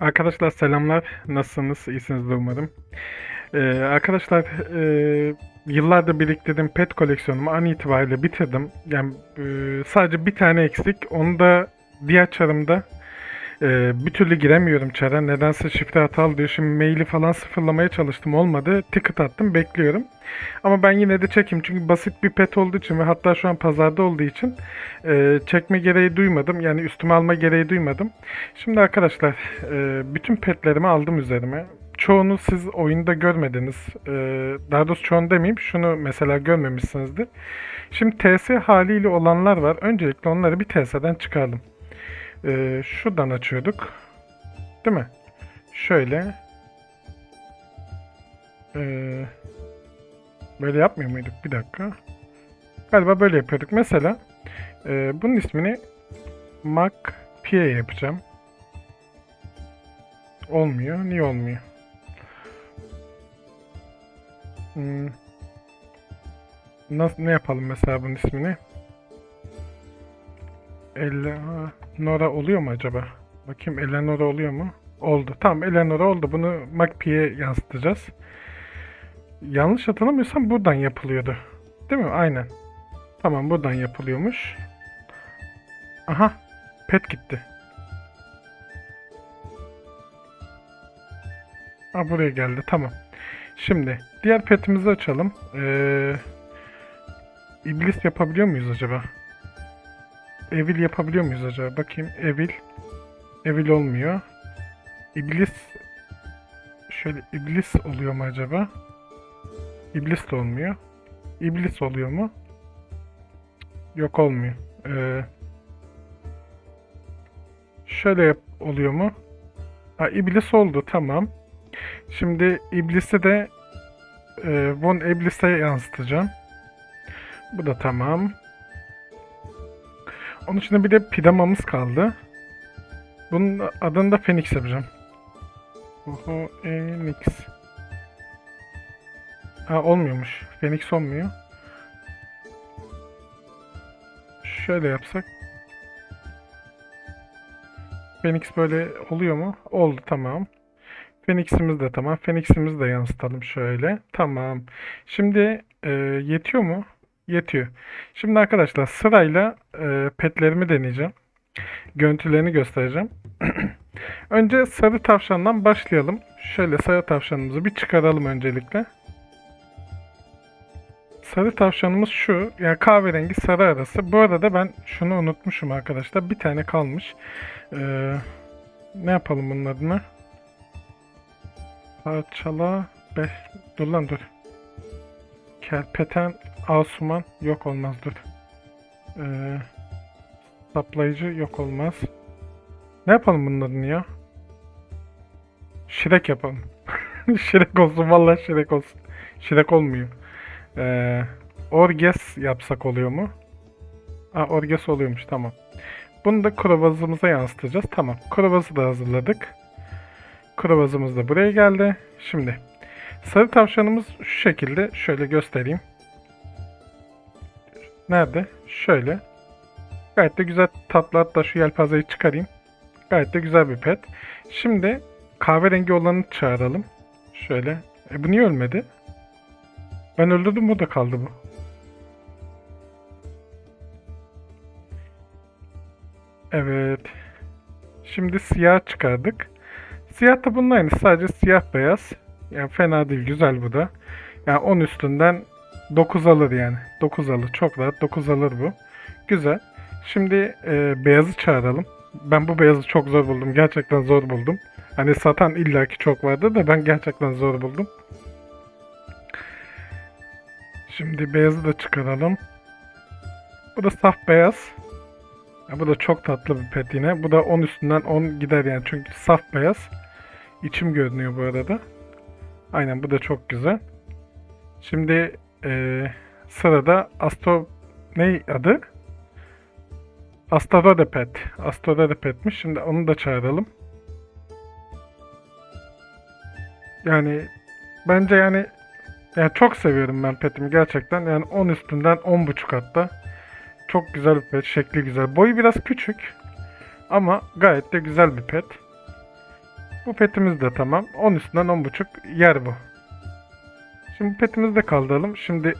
Arkadaşlar selamlar. Nasılsınız? İyisinizdir umarım. Ee, arkadaşlar e, yıllardır biriktirdiğim pet koleksiyonumu an itibariyle bitirdim. Yani e, sadece bir tane eksik. Onu da diğer çarımda e, bir türlü giremiyorum çara. Nedense şifre hatalı diyor. Şimdi maili falan sıfırlamaya çalıştım. Olmadı. Ticket attım. Bekliyorum. Ama ben yine de çekeyim. Çünkü basit bir pet olduğu için ve hatta şu an pazarda olduğu için e, çekme gereği duymadım. Yani üstüme alma gereği duymadım. Şimdi arkadaşlar e, bütün petlerimi aldım üzerime. Çoğunu siz oyunda görmediniz. E, daha doğrusu çoğunu demeyeyim. Şunu mesela görmemişsinizdir. Şimdi TS haliyle olanlar var. Öncelikle onları bir TS'den çıkardım. E, şuradan açıyorduk. Değil mi? Şöyle. E, böyle yapmıyor muyduk? Bir dakika. Galiba böyle yapıyorduk. Mesela e, bunun ismini Mac Pie yapacağım. Olmuyor. Niye olmuyor? Hmm. Nasıl ne yapalım mesela bunun ismini? Eleanora oluyor mu acaba? Bakayım Eleanora oluyor mu? Oldu. Tamam Eleanora oldu. Bunu MacP'ye yansıtacağız. Yanlış hatırlamıyorsam buradan yapılıyordu. Değil mi? Aynen. Tamam buradan yapılıyormuş. Aha. Pet gitti. Ha buraya geldi. Tamam. Şimdi diğer petimizi açalım. Ee, iblis yapabiliyor muyuz acaba? Evil yapabiliyor muyuz acaba? Bakayım. Evil. Evil olmuyor. İblis şöyle iblis oluyor mu acaba? İblis de olmuyor. İblis oluyor mu? Yok olmuyor. Ee, şöyle yap oluyor mu? Ha, iblis oldu tamam. Şimdi iblisi de e, Von Iblis'e yansıtacağım. Bu da tamam. Onun için bir de pidamamız kaldı. Bunun adını da Phoenix yapacağım. Oho, Phoenix. Ha olmuyormuş. Phoenix olmuyor. Şöyle yapsak. Phoenix böyle oluyor mu? Oldu tamam. Phoenix'imiz de tamam. Phoenix'imizi de yansıtalım şöyle. Tamam. Şimdi e, yetiyor mu? Yetiyor. Şimdi arkadaşlar sırayla e, petlerimi deneyeceğim. Görüntülerini göstereceğim. Önce sarı tavşandan başlayalım. Şöyle sarı tavşanımızı bir çıkaralım öncelikle. Sarı tavşanımız şu. Yani kahverengi sarı arası. Bu arada ben şunu unutmuşum arkadaşlar. Bir tane kalmış. Ee, ne yapalım bunun adına? Parçala. Be dur lan dur. Kerpeten Asuman yok olmaz dur. Ee, saplayıcı yok olmaz. Ne yapalım bunun adını ya? Şirek yapalım. Şirek olsun vallahi şirek olsun. Şirek olmuyor. Ee, Orges yapsak oluyor mu? Aa, Orges oluyormuş tamam. Bunu da krovazımıza yansıtacağız. Tamam. Krovazı da hazırladık. Krovazımız da buraya geldi. Şimdi sarı tavşanımız şu şekilde. Şöyle göstereyim. Nerede? Şöyle. Gayet de güzel tatlı hatta şu yelpazeyi çıkarayım. Gayet de güzel bir pet. Şimdi kahverengi olanı çağıralım. Şöyle. E bu niye ölmedi? Ben öldürdüm bu da kaldı bu. Evet. Şimdi siyah çıkardık. Siyah da bunun aynısı. Sadece siyah beyaz. Yani fena değil. Güzel bu da. Yani 10 üstünden 9 alır yani. 9 alır. Çok rahat 9 alır bu. Güzel. Şimdi e, beyazı çağıralım. Ben bu beyazı çok zor buldum. Gerçekten zor buldum. Hani satan illaki çok vardı da ben gerçekten zor buldum. Şimdi beyazı da çıkaralım. Bu da saf beyaz. Ya bu da çok tatlı bir pet yine. Bu da 10 üstünden 10 gider yani. Çünkü saf beyaz. İçim görünüyor bu arada. Aynen bu da çok güzel. Şimdi eee, sırada Astro ne adı? Astorade Pet. Astorade Pet'miş. Şimdi onu da çağıralım. Yani bence yani yani çok seviyorum ben petimi gerçekten. Yani 10 üstünden 10.5 hatta. Çok güzel bir pet. Şekli güzel. Boyu biraz küçük. Ama gayet de güzel bir pet. Bu petimiz de tamam. 10 üstünden 10.5 yer bu. Şimdi petimizi de kaldıralım. Şimdi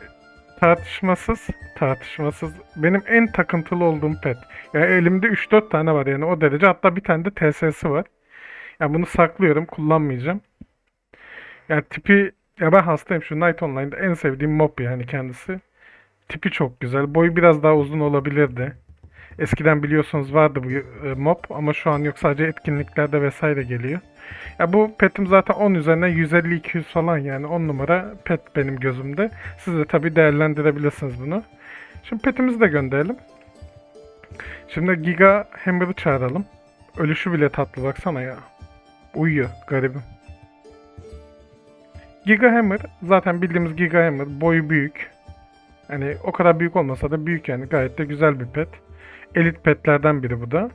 tartışmasız, tartışmasız benim en takıntılı olduğum pet. Yani elimde 3-4 tane var yani o derece. Hatta bir tane de TS'si var. Yani bunu saklıyorum, kullanmayacağım. Yani tipi, ya ben hastayım şu Night Online'da en sevdiğim mob yani kendisi. Tipi çok güzel. Boyu biraz daha uzun olabilirdi. Eskiden biliyorsunuz vardı bu e, mob ama şu an yok sadece etkinliklerde vesaire geliyor. Ya bu petim zaten 10 üzerinden 150-200 falan yani 10 numara pet benim gözümde. Siz de tabii değerlendirebilirsiniz bunu. Şimdi petimizi de gönderelim. Şimdi Giga Hammer'ı çağıralım. Ölüşü bile tatlı baksana ya. Uyuyor garibim. Giga Hammer zaten bildiğimiz Giga Hammer boyu büyük. Hani o kadar büyük olmasa da büyük yani gayet de güzel bir pet. Elit petlerden biri bu da.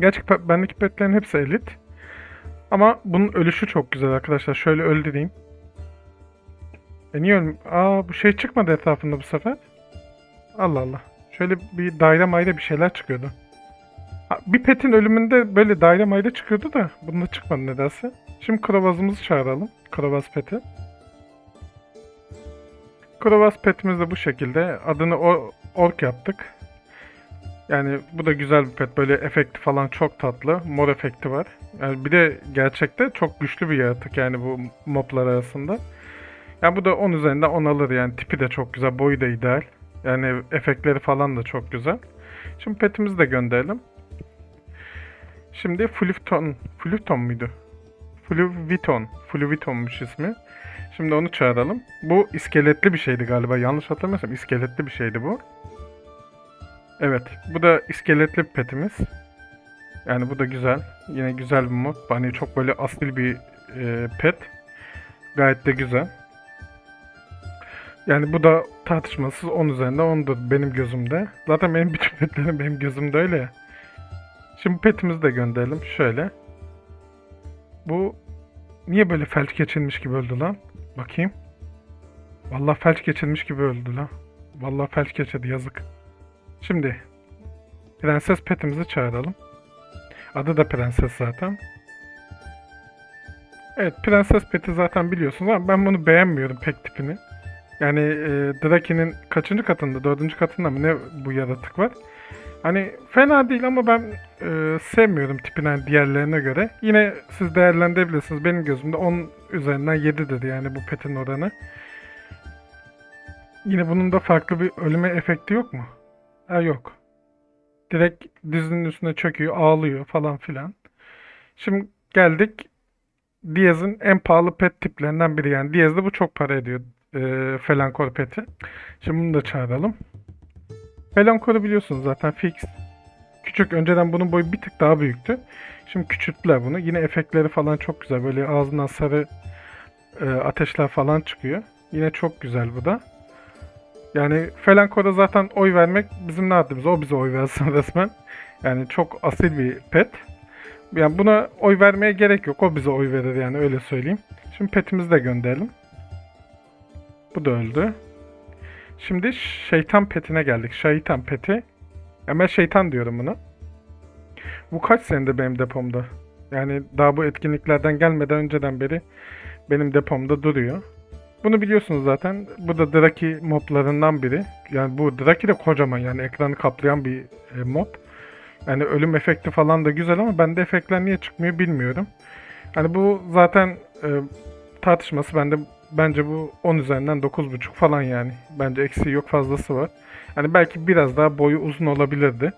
Gerçi bendeki petlerin hepsi elit. Ama bunun ölüşü çok güzel arkadaşlar. Şöyle öldüreyim. E niye ölm... Aa bu şey çıkmadı etrafında bu sefer. Allah Allah. Şöyle bir daire mayre bir şeyler çıkıyordu. Bir petin ölümünde böyle daire mayre çıkıyordu da bunda çıkmadı nedense. Şimdi krovazımızı çağıralım. Krovaz peti. Krovaz petimiz de bu şekilde. Adını o ork yaptık. Yani bu da güzel bir pet. Böyle efekti falan çok tatlı. Mor efekti var. Yani bir de gerçekte çok güçlü bir yaratık yani bu moblar arasında. Yani bu da 10 üzerinden 10 alır yani. Tipi de çok güzel. Boyu da ideal. Yani efektleri falan da çok güzel. Şimdi petimizi de gönderelim. Şimdi Flufton. Flufton muydu? Fluviton. Fluviton'muş ismi. Şimdi onu çağıralım. Bu iskeletli bir şeydi galiba. Yanlış hatırlamıyorsam iskeletli bir şeydi bu. Evet. Bu da iskeletli petimiz. Yani bu da güzel. Yine güzel bir mod. Hani çok böyle asil bir e, pet. Gayet de güzel. Yani bu da tartışmasız 10 üzerinde 10'dur benim gözümde. Zaten benim bütün petlerim benim gözümde öyle ya. Şimdi petimizi de gönderelim. Şöyle. Bu niye böyle felç geçirmiş gibi öldü lan? Bakayım. Vallahi felç geçirmiş gibi öldü lan. Vallahi felç geçirdi yazık. Şimdi Prenses Petimizi çağıralım. Adı da Prenses zaten. Evet Prenses Pet'i zaten biliyorsunuz ama ben bunu beğenmiyorum pek tipini. Yani e, Draki'nin kaçıncı katında, dördüncü katında mı ne bu yaratık var. Hani fena değil ama ben e, sevmiyorum tipini hani diğerlerine göre. Yine siz değerlendirebilirsiniz. Benim gözümde 10 üzerinden 7'dir yani bu petin oranı. Yine bunun da farklı bir ölüme efekti yok mu? Ha yok. Direkt dizinin üstüne çöküyor, ağlıyor falan filan. Şimdi geldik Diaz'ın en pahalı pet tiplerinden biri yani. Diaz'da bu çok para ediyor. E, Felankor peti. Şimdi bunu da çağıralım. Felankor'u biliyorsunuz zaten fix. Küçük. Önceden bunun boyu bir tık daha büyüktü. Şimdi küçülttüler bunu. Yine efektleri falan çok güzel. Böyle ağzından sarı e, ateşler falan çıkıyor. Yine çok güzel bu da. Yani Felankor'a zaten oy vermek bizim ne haddimiz? O bize oy versin resmen. Yani çok asil bir pet. Yani buna oy vermeye gerek yok. O bize oy verir yani öyle söyleyeyim. Şimdi petimizi de gönderelim. Bu da öldü. Şimdi şeytan petine geldik. Şeytan peti. Hemen şeytan diyorum bunu. Bu kaç senedir benim depomda? Yani daha bu etkinliklerden gelmeden önceden beri benim depomda duruyor. Bunu biliyorsunuz zaten. Bu da Draki moblarından biri. Yani bu Draki de kocaman yani ekranı kaplayan bir e, mob. Yani ölüm efekti falan da güzel ama bende efektler niye çıkmıyor bilmiyorum. Hani bu zaten e, tartışması bende bence bu 10 üzerinden 9.5 falan yani. Bence eksiği yok fazlası var. Hani belki biraz daha boyu uzun olabilirdi.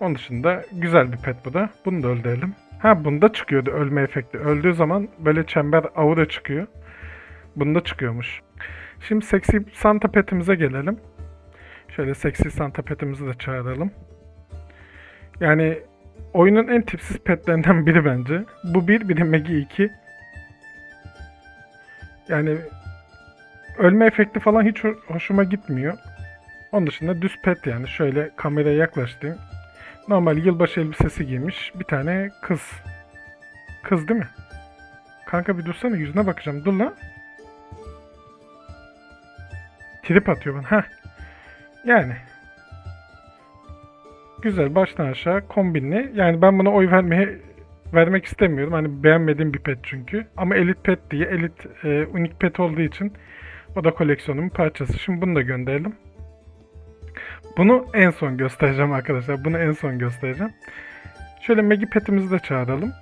Onun dışında güzel bir pet bu da. Bunu da öldürelim. Ha bunda çıkıyordu ölme efekti. Öldüğü zaman böyle çember aura çıkıyor. Bunda çıkıyormuş. Şimdi seksi Santa petimize gelelim. Şöyle seksi Santa petimizi de çağıralım. Yani oyunun en tipsiz petlerinden biri bence. Bu bir, bir de Megi 2. Yani ölme efekti falan hiç ho- hoşuma gitmiyor. Onun dışında düz pet yani. Şöyle kameraya yaklaştım. Normal yılbaşı elbisesi giymiş bir tane kız. Kız değil mi? Kanka bir dursana yüzüne bakacağım. Dur lan. Trip atıyor bana. Heh. Yani. Güzel baştan aşağı kombinli. Yani ben buna oy vermeye vermek istemiyorum. Hani beğenmediğim bir pet çünkü. Ama elit pet diye elit e, unik pet olduğu için o da koleksiyonumun parçası. Şimdi bunu da gönderelim. Bunu en son göstereceğim arkadaşlar. Bunu en son göstereceğim. Şöyle Megi petimizi de çağıralım.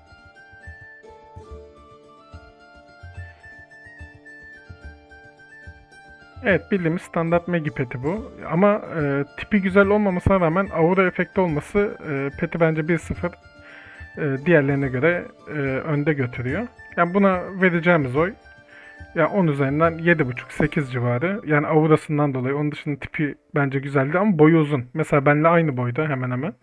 Evet bildiğimiz standart Megi peti bu. Ama e, tipi güzel olmamasına rağmen aura efekti olması e, peti bence 1-0 e, diğerlerine göre e, önde götürüyor. Yani buna vereceğimiz oy ya 10 üzerinden 7.5-8 civarı. Yani aurasından dolayı onun dışında tipi bence güzeldi ama boyu uzun. Mesela benle aynı boyda hemen hemen.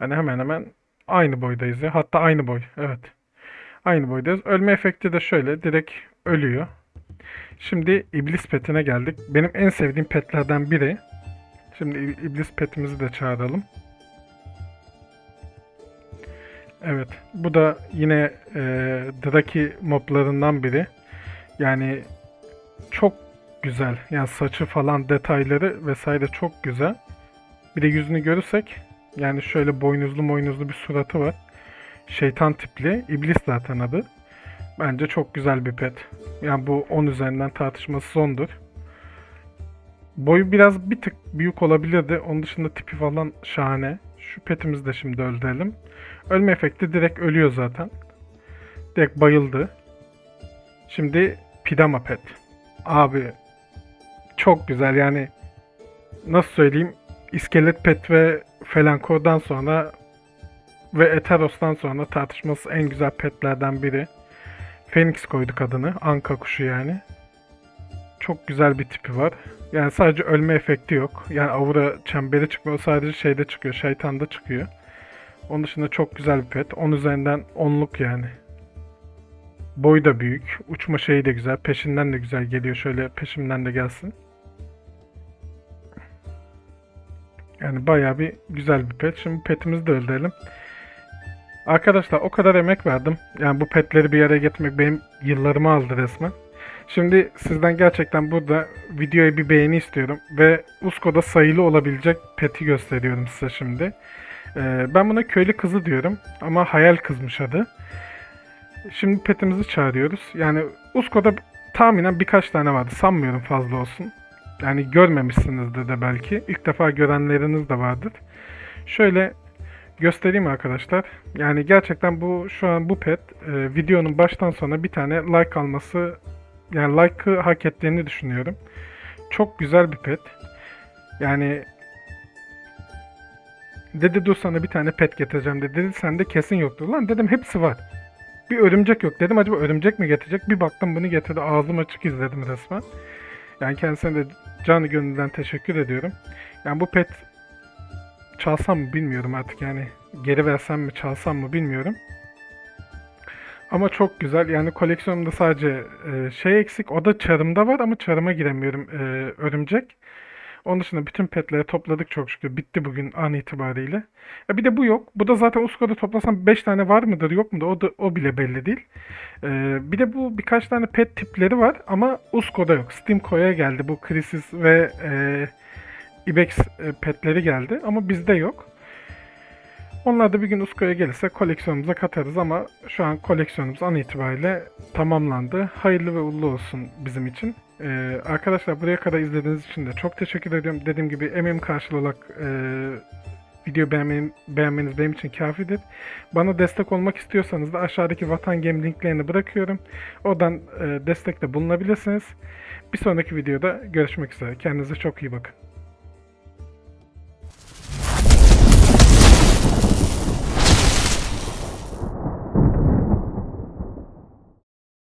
Yani hemen hemen aynı boydayız ya. Hatta aynı boy. Evet. Aynı boydayız. Ölme efekti de şöyle. Direkt ölüyor. Şimdi iblis petine geldik. Benim en sevdiğim petlerden biri. Şimdi iblis petimizi de çağıralım. Evet. Bu da yine e, Draki moblarından biri. Yani çok güzel. Yani saçı falan detayları vesaire çok güzel. Bir de yüzünü görürsek yani şöyle boynuzlu boynuzlu bir suratı var. Şeytan tipli. İblis zaten adı. Bence çok güzel bir pet. Yani bu 10 üzerinden tartışması sondur. Boyu biraz bir tık büyük olabilirdi. Onun dışında tipi falan şahane. Şu petimizi de şimdi öldürelim. Ölme efekti direkt ölüyor zaten. Direkt bayıldı. Şimdi Pidama Pet. Abi çok güzel yani nasıl söyleyeyim İskelet Pet ve Felankor'dan sonra ve Eteros'tan sonra tartışması en güzel petlerden biri. Phoenix koyduk adını. Anka kuşu yani. Çok güzel bir tipi var. Yani sadece ölme efekti yok. Yani aura çemberi çıkmıyor. Sadece şeyde çıkıyor. Şeytanda çıkıyor. Onun dışında çok güzel bir pet. 10 üzerinden 10'luk yani. Boyu da büyük. Uçma şeyi de güzel. Peşinden de güzel geliyor. Şöyle peşimden de gelsin. Yani bayağı bir güzel bir pet. Şimdi petimizi de öldürelim. Arkadaşlar o kadar emek verdim. Yani bu petleri bir araya getirmek benim yıllarımı aldı resmen. Şimdi sizden gerçekten burada videoya bir beğeni istiyorum. Ve Usko'da sayılı olabilecek peti gösteriyorum size şimdi. Ee, ben buna köylü kızı diyorum. Ama hayal kızmış adı. Şimdi petimizi çağırıyoruz. Yani Usko'da tahminen birkaç tane vardı. Sanmıyorum fazla olsun. Yani görmemişsinizdir de belki. İlk defa görenleriniz de vardır. Şöyle göstereyim arkadaşlar. Yani gerçekten bu şu an bu pet e, videonun baştan sona bir tane like alması yani like'ı hak ettiğini düşünüyorum. Çok güzel bir pet. Yani dedi dur sana bir tane pet getireceğim dedi. Dedi sende kesin yoktur. Lan dedim hepsi var. Bir örümcek yok. Dedim acaba örümcek mi getirecek? Bir baktım bunu getirdi. Ağzım açık izledim resmen. Yani kendisine de canı gönülden teşekkür ediyorum. Yani bu pet çalsam mı bilmiyorum artık yani. Geri versem mi çalsam mı bilmiyorum. Ama çok güzel. Yani koleksiyonumda sadece e, şey eksik. O da çarımda var ama çarıma giremiyorum e, örümcek. Onun dışında bütün petleri topladık çok şükür. Bitti bugün an itibariyle. Ya bir de bu yok. Bu da zaten Usko'da toplasam 5 tane var mıdır yok mudur o, da, o bile belli değil. Ee, bir de bu birkaç tane pet tipleri var ama Usko'da yok. Steamco'ya geldi. Bu Krisis ve e, Ibex e, petleri geldi ama bizde yok. Onlar da bir gün Usko'ya gelirse koleksiyonumuza katarız ama şu an koleksiyonumuz an itibariyle tamamlandı. Hayırlı ve uğurlu olsun bizim için. Ee, arkadaşlar buraya kadar izlediğiniz için de çok teşekkür ediyorum. Dediğim gibi emeğim karşılığı olarak e, video beğenmeniz, beğenmeniz benim için kafidir. Bana destek olmak istiyorsanız da aşağıdaki Vatan Game linklerini bırakıyorum. Oradan e, destekte bulunabilirsiniz. Bir sonraki videoda görüşmek üzere. Kendinize çok iyi bakın.